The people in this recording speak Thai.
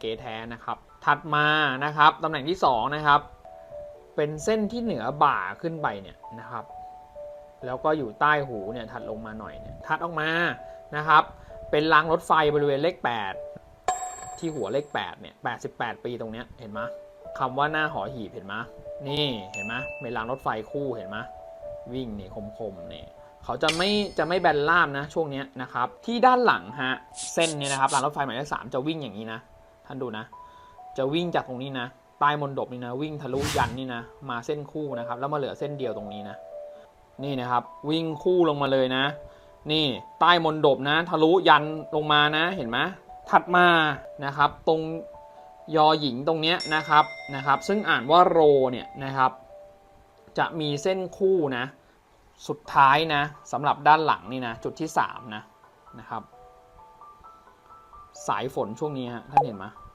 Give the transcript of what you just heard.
เกแท้นะครับ ถัดมานะครับตำแหน่งที่สองนะครับเป็นเส้นที่เหนือบ่าขึ้นไปเนี่ยนะครับ แล้วก็อยู่ใต้หูเนี่ยถัดลงมาหน่อยเนี่ยถัดออกมานะครับ เป็นรางรถไฟบริเวณเลข 8 ที่หัวเลข8เนี่ย88 ปีตรงเนี้ยเห็นไหมคำว่าหน้าหอหีบเห็นไหมนี่เห็นไหมเป็นรางรถไฟคู่เห็นไหมวิ่งนี่คมๆนี่เขาจะไม่จะไม่แบนล่ามนะช่วงเนี้ยนะครับที่ด้านหลังฮะเส้นเนี่ยนะครับรางรถไฟหมายเลขสามจะวิ่งอย่างนี้นะ ท่านดูนะ จะวิ่งจากตรงนี้นะใต้มนดบนี่นะ วิ่งทะลุยันนี่นะ มาเส้นคู่นะครับ แล้วมาเหลือเส้นเดียวตรงนี้นะ นี่นะครับ วิ่งคู่ลงมาเลยนะ นี่ใต้มนดบนะ ทะลุยันลงมานะ เห็นไหมถัดมานะครับ ตรงยอหญิงตรงเนี้ยนะครับนะครับ ซึ่งอ่านว่าโรเนี่ยนะครับ จะมีเส้นคู่นะ สุดท้ายนะสำหรับด้านหลังนี่นะ จุดที่3นะนะครับ สายฝนช่วงนี้ฮะท่านเห็นไหม